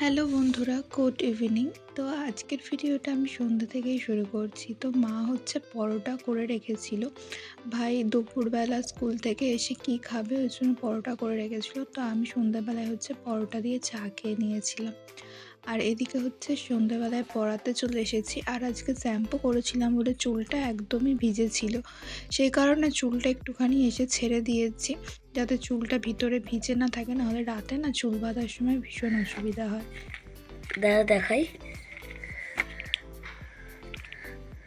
Hello বন্ধুরা, good evening. তো আজকের ভিডিওটা আমি সন্ধ্যা থেকেই শুরু করছি। তো মা হচ্ছে পরোটা করে রেখেছিল। ভাই দুপুরবেলা স্কুল থেকে এসে কি খাবে ওই জন্য পরোটা করে রেখেছিল। তো আমি সন্ধ্যাবেলায় হচ্ছে পরোটা দিয়ে চা খেয়ে নিয়েছিলাম। আর এদিকে হচ্ছে সন্ধ্যাবেলায় পড়াতে চলে এসেছি। আর আজকে শ্যাম্পু করেছিলাম বলে চুলটা একদমই ভিজে ছিল সেই কারণে চুলটা একটুখানি এসে ছেড়ে দিয়েছি। যাতে চুলটা ভিতরে ভিজে না থাকে নাহলে রাতে না চুল বাঁধার সময় ভীষণ অসুবিধা হয়। দেখা দেখাই।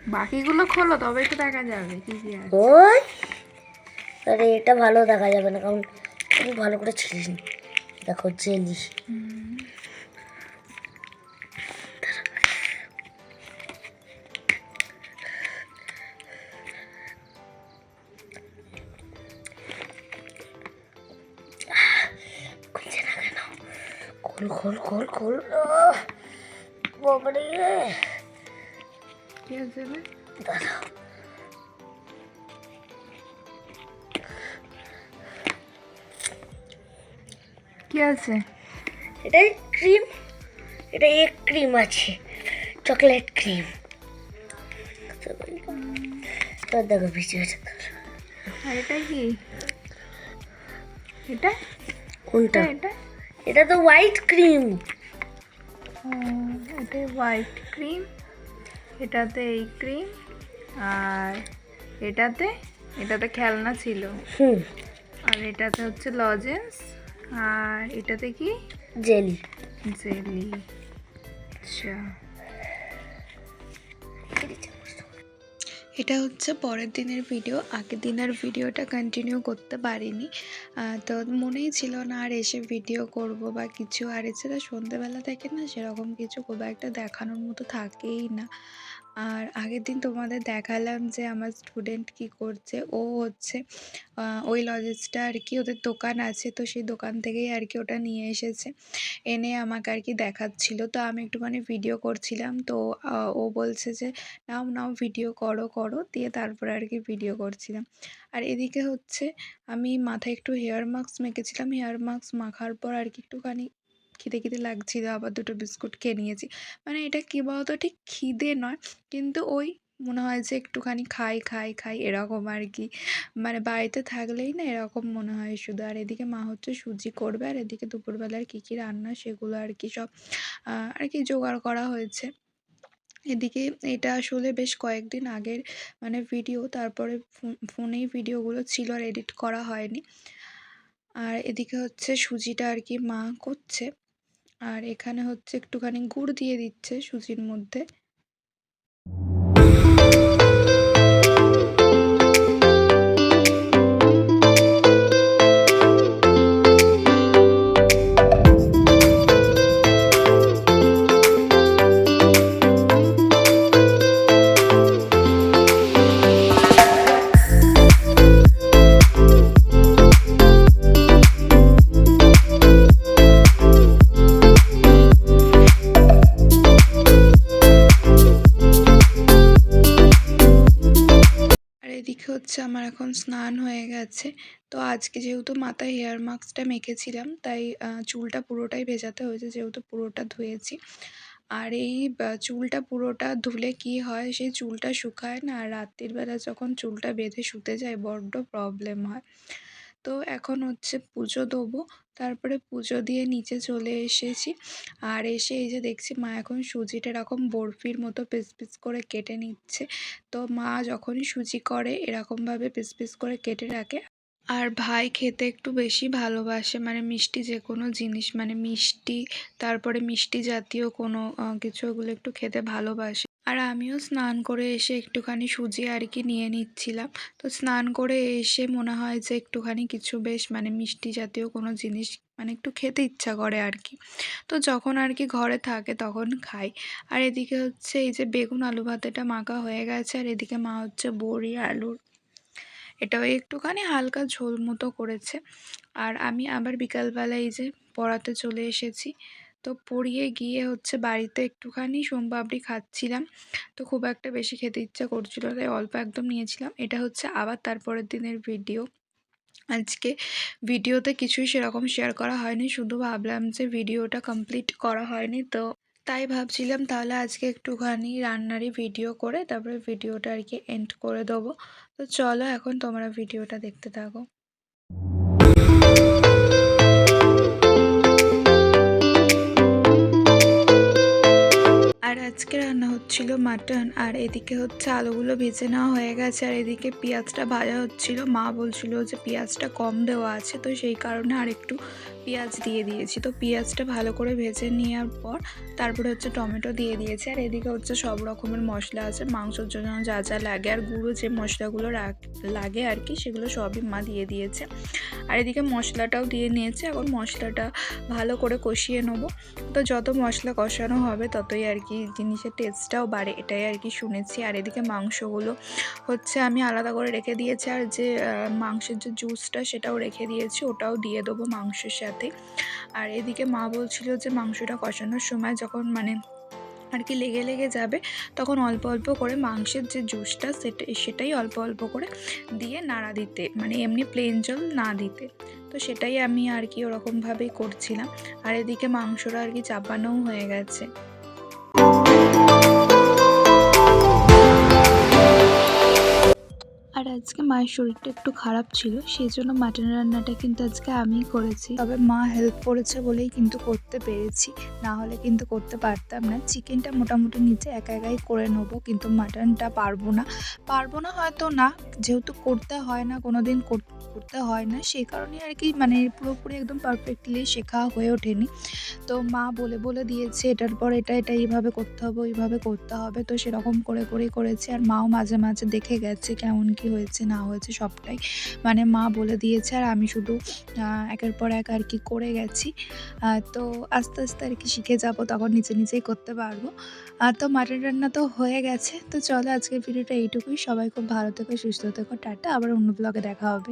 বাকিগুলো খোলো তবে একটু দেখা যাবে কি কি আছে। ওই! আরে এটা ভালো দেখা যাবে না কারণ ভালো করে ছিলিস নি। দেখো জেলি খোল খোল খোল খোল আহ! বাবারে কি আছে রে? দাদা কি আছে এটাই ক্রিম এটা এক ক্রিম আছে চকলেট ক্রিম তোর দেখো ভিডিওটা আর এটা কি এটা কোনটা এটা এটা তো হোয়াইট ক্রিম এটা হোয়াইট ক্রিম এটাতে এই ক্রিম আর এটাতে এটাতে খেলনা ছিল। আর এটাতে হচ্ছে লজেন্স আর এটাতে কি? জেলি জেলি আচ্ছা। এটা হচ্ছে পরের দিনের ভিডিও আগের দিন আর ভিডিওটা কন্টিনিউ করতে পারিনি। তো মনেই ছিল না আর এসে ভিডিও করব বা কিছু। আর এছাড়া সন্ধ্যেবেলা থেকে না সেরকম কিছু খুব একটা দেখানোর মতো থাকেই না। আর আগের দিন তোমাদের দেখালাম যে আমার স্টুডেন্ট কি করছে। ও হচ্ছে ওই লজেসটা আর কি ওদের দোকান আছে, তো সেই দোকান থেকেই আর কি ওটা নিয়ে এসেছে। এনে আমাকে আর কি দেখাচ্ছিল। তো আমি একটুখানি ভিডিও করছিলাম। তো ও বলছে যে, নাও নাও ভিডিও করো করো। দিয়ে তারপরে আর কি ভিডিও করছিলাম। আর এদিকে হচ্ছে, আমি মাথায় একটু হেয়ার মাস্ক মেখেছিলাম। হেয়ার মাস্ক মাখার পর আর কি একটুখানি খিদে খিদে লাগছিল, আবার দুটো বিস্কুট খেয়ে নিয়েছি। মানে এটা কী বলতো? ঠিক খিদে নয়, কিন্তু ওই মনে হয় যে একটুখানি খাই খাই খাই এরকম আর কি। মানে বাড়িতে থাকলেই না এরকম মনে হয় শুধু। আর এদিকে মা হচ্ছে সুজি করবে, আর এদিকে দুপুরবেলার কী কী রান্না সেগুলো আর কি সব আর কি জোগাড় করা হয়েছে। এদিকে এটা আসলে বেশ কয়েকদিন আগের মানে ভিডিও, তারপরে ফোনেই ভিডিওগুলো ছিল আর এডিট করা হয়নি। আর এদিকে হচ্ছে সুজিটা আর কি মা করছে। আর এখানে হচ্ছে একটুখানি গুড় দিয়ে দিচ্ছে সুজির মধ্যে। হচ্ছে আমার এখন স্নান হয়ে গেছে। তো আজকে যেহেতু মাথায় হেয়ার মাস্কটা মেখেছিলাম, তাই চুলটা পুরোটাই ভেজাতে হয়েছে, যেহেতু পুরোটা ধুয়েছি। আর এই চুলটা পুরোটা ধুলে কি হয়, সেই চুলটা শুকায় না, আর রাত্রির বেলা যখন চুলটা বেঁধে শুতে যায়, বড্ড প্রবলেম হয়। তো এখন হচ্ছে পুজো দেবো। তারপরে পুজো দিয়ে নিচে চলে এসেছি। আর এসে এই যে দেখছি মা এখন সুজিটা এরকম বরফির মতো পিস পিস করে কেটে নিচ্ছে। তো মা যখনই সুজি করে, এরকমভাবে পিস পিস করে কেটে রাখে। আর ভাই খেতে একটু বেশি ভালোবাসে মানে মিষ্টি যে কোনো জিনিস মানে মিষ্টি, তারপরে মিষ্টি জাতীয় কোনো কিছু ওগুলো একটু খেতে ভালোবাসে। আর আমিও স্নান করে এসে একটুখানি সুজি আর কি নিয়ে নিচ্ছিলাম। তো স্নান করে এসে মনে হয় যে একটুখানি কিছু বেশ মানে মিষ্টি জাতীয় কোনো জিনিস মানে একটু খেতে ইচ্ছা করে আর কি। তো যখন আর কি ঘরে থাকে তখন খাই। আর এদিকে হচ্ছে এই যে বেগুন আলু ভাতেটা মাখা হয়ে গেছে আর এদিকে মা হচ্ছে বড়ি, আলুর। এটাও একটুখানি হালকা ঝোল মতো করেছে। আর আমি আবার বিকালবেলা এই যে পড়াতে চলে এসেছি। তো পড়িয়ে গিয়ে হচ্ছে বাড়িতে একটুখানি সোমপাপড়ি খাচ্ছিলাম। তো খুব একটা বেশি খেতে ইচ্ছা করছিল তাই অল্প একদম নিয়েছিলাম। এটা হচ্ছে আবার তারপরের দিনের ভিডিও। আজকে ভিডিওতে কিছুই সেরকম শেয়ার করা হয়নি, শুধু ভাবলাম যে ভিডিওটা কমপ্লিট করা হয়নি। তো তাই ভাবছিলাম তাহলে আজকে একটুখানি রান্নারই ভিডিও করে তারপরে ভিডিওটা আর কি এন্ড করে দেবো। তো চলো এখন তোমরা ভিডিওটা দেখতে থাকো। আর আজকে রান্না হচ্ছিল মাটন, আর এদিকে হচ্ছে আলুগুলো ভেজে নেওয়া হয়ে গেছে, আর এদিকে পেঁয়াজটা ভাজা হচ্ছিল। মা বলছিল যে পেঁয়াজটা কম দেওয়া আছে, তো সেই কারণে আর একটু পেঁয়াজ দিয়ে দিয়েছি। তো পেঁয়াজটা ভালো করে ভেজে নেওয়ার পর তারপরে হচ্ছে টমেটো দিয়ে দিয়েছি। আর এদিকে হচ্ছে সব রকমের মশলা আছে, মাংসর জন্য যা যা লাগে। আর গুঁড়ো যে মশলাগুলো লাগে আর কি, সেগুলো সবই মা দিয়ে দিয়েছে। আর এদিকে মশলাটাও দিয়ে নিয়েছে। এখন মশলাটা ভালো করে কষিয়ে নেব। তো যত মশলা কষানো হবে ততই আর কি জিনিসের টেস্টটাও বাড়ে, এটাই আর কি শুনেছি। আর এদিকে মাংসগুলো হচ্ছে আমি আলাদা করে রেখে দিয়েছি। আর যে মাংসের যে জুসটা সেটাও রেখে দিয়েছি, ওটাও দিয়ে দেবো মাংসের সাথে। আর এদিকে মা বলছিল যে মাংসটা কষানোর সময় যখন মানে আর কি লেগে লেগে যাবে, তখন অল্প অল্প করে মাংসের যে জুসটা সেটা, সেটাই অল্প অল্প করে দিয়ে নাড়া দিতে মানে এমনি প্লেন জল না দিতে। তো সেটাই আমি আর কি ওরকমভাবেই করছিলাম। আর এদিকে মাংসটা আর কি চাপানোও হয়ে গেছে। আর আজকে মায়ের শরীরটা একটু খারাপ ছিল সেই জন্য মাটন রান্নাটা কিন্তু আজকে আমি করেছি। তবে মা হেল্প করেছে বলেই কিন্তু করতে পেরেছি, না হলে কিন্তু করতে পারতাম না। চিকেনটা মোটামুটি নিচে একা একাই করে নেব, কিন্তু মাটনটা পারব না। পারব না হয়তো না, যেহেতু করতে হয় না কোনো দিন করতে হয় না, সেই কারণে আর কি মানে পুরোপুরি একদম পারফেক্টলি শেখা হয়ে ওঠেনি। তো মা বলে বলে দিয়েছে, এটার পর এটা এটা এইভাবে করতে হবে, ওইভাবে করতে হবে। তো সেরকম করে করেই করেছি আর মাও মাঝে মাঝে দেখে গেছে কেমন কি হয়েছে, না হয়েছে সবটাই। মানে মা বলে দিয়েছে আর আমি শুধু একের পর এক আর কি করে গেছি। তো আস্তে আস্তে আর কি শিখে যাব, তখন নিজে নিজেই করতে পারব। আর তো মাটন রান্না তো হয়ে গেছে। তো চলো আজকের ভিডিওটা এইটুকুই। সবাই খুব ভালো থেকো, সুস্থ থেকো। টাটা। আবার অন্য ব্লগে দেখা হবে।